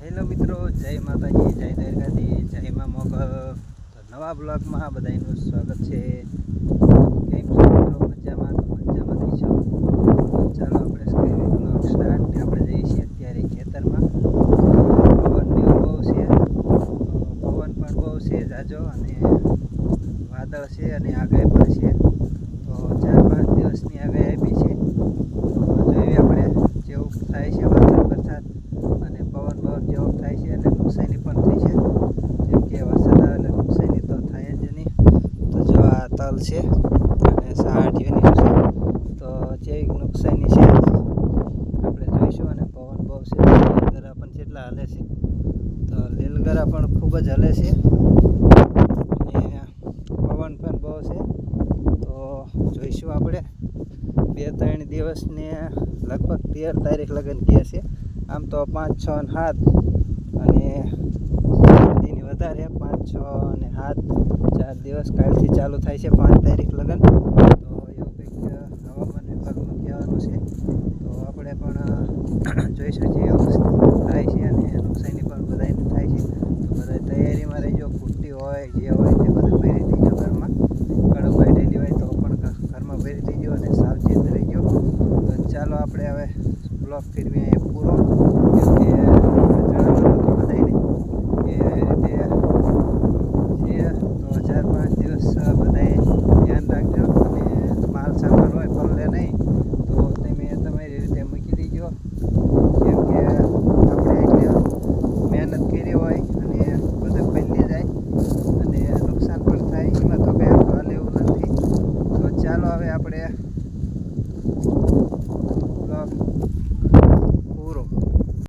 Hello મિત્રો, જય માતાજી, જય દરગાજી જય મા મોગલ. તો નવા બ્લોગમાં બધાનું સ્વાગત છે. કેમ છો મિત્રો? મજામાં? તો મજામાં તો ચાલો આપણે સ્ક્રીન બ્લોગ સ્ટાર્ટ આપણે જઈએ છીએ અત્યારે ખેતરમાં. પવન ને બહુ છે. પવન પણ બહુ છે જાજો અને વાદળ છે અને આગાહી પણ છે તો ચાર પાંચ દિવસની આગાહી આપી છે તો જોઈએ આપણે જેવું થાય છે વરસાદ વરસાદ અને પવન બવન જેવો થાય છે અને નુકસાની પણ થઈ છે. જેમ કે વરસાદ આવે એટલે નુકસાની તો થાય જ નહીં. તો જો આ તલ છે અને સાઠીઓની છે તો જે નુકસાની છે, આપણે જોઈશું અને પવન બહુ છે. લીલગરા પણ કેટલા હલે છે. તો લીલગરા પણ ખૂબ જ હલે છે. અને પવન પણ બહુ છે. તો જોઈશું આપણે. બે ત્રણ દિવસને લગભગ તેર તારીખ લગન કહે છે. આમ તો પાંચ, છ અને સાત અને એની વધારે, પાંચ, છ અને સાત, ચાર દિવસ કાલથી ચાલુ થાય છે પાંચ તારીખ લગન. તો એવું કંઈક હવામાન વિભાગનું કહેવાનું છે. તો આપણે પણ જોઈશું જે થાય છે અને નુકસાની પણ બધાને થાય છે. તો બધા તૈયારીમાં રહેજો કુટ્ટી હોય, જે હોય તે બધું પહેરી દેજો ઘરમાં. કડક બાંધેલી હોય તો પણ ઘરમાં ભરી દેજો અને સાવચેત રહેજો. તો ચાલો આપણે હવે બ્લોક ફેરવી અહીંયા હવે આપણે.